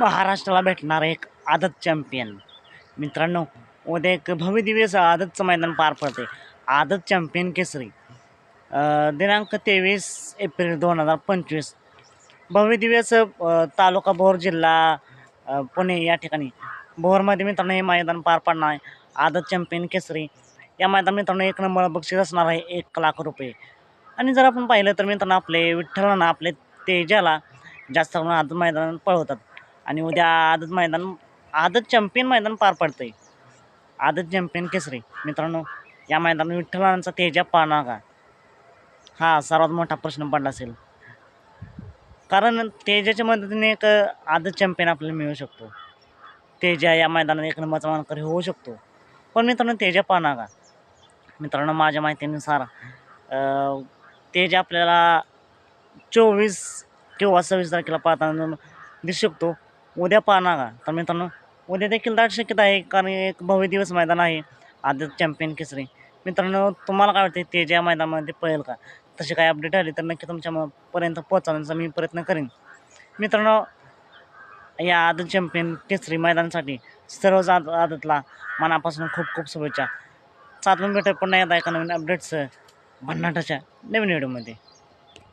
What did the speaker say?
महाराष्ट्राला भेटणार एक आदत चॅम्पियन मित्रांनो उद्या एक भव्यदिव्यच आदतचं मैदान पार पडते आदत चॅम्पियन केसरी. दिनांक तेवीस एप्रिल दोन हजार पंचवीस. भव्य दिव्य तालुका भोर जिल्हा पुणे या ठिकाणी. भोरमध्ये मित्रांनो हे मैदान पार पडणार आहे. आदत चॅम्पियन केसरी. या मैदान मित्रांनो एक नंबर बक्षीस असणार आहे एक लाख रुपये. आणि जर आपण पाहिलं तर मित्रांनो आपले विठ्ठलांना आपले तेजाला जास्त करून आदत मैदान पळवतात. आणि उद्या आदत मैदान आदत चॅम्पियन मैदान पार पडतं आहे आदत चॅम्पियन केसरी. मित्रांनो या मैदान विठ्ठलांचा तेजा पाना का? हा सर्वात मोठा प्रश्न पडला असेल. कारण तेजाच्या मदतीने एक आदत चॅम्पियन आपल्याला मिळू शकतो. तेजा या मैदानात एक नंबरचा मानकरी होऊ शकतो. पण मित्रांनो तेजा पाना का? मित्रांनो माझ्या माहितीनुसार तेजा आपल्याला चोवीस किंवा सव्वीस तारखेला पाहताना दिसू शकतो. उद्या पाहणार का तर मित्रांनो उद्या देखील दाट शक्यता आहे कारण एक भव्य दिवस मैदान आहे. आदत चॅम्पियन केसरी. मित्रांनो तुम्हाला काय वाटते ते ज्या मैदानामध्ये पळेल का? तशी काही अपडेट आली तर नक्की तुमच्यापर्यंत पोहोचवण्याचा मी प्रयत्न करेन. मित्रांनो या आदत चॅम्पियन केसरी मैदानासाठी सर्वच आद आदतला मनापासून खूप खूप शुभेच्छा. सातवून भेटत पुन्हा येत आहे एका नवीन अपडेट्स भन्नाटाच्या नवीन व्हिडिओमध्ये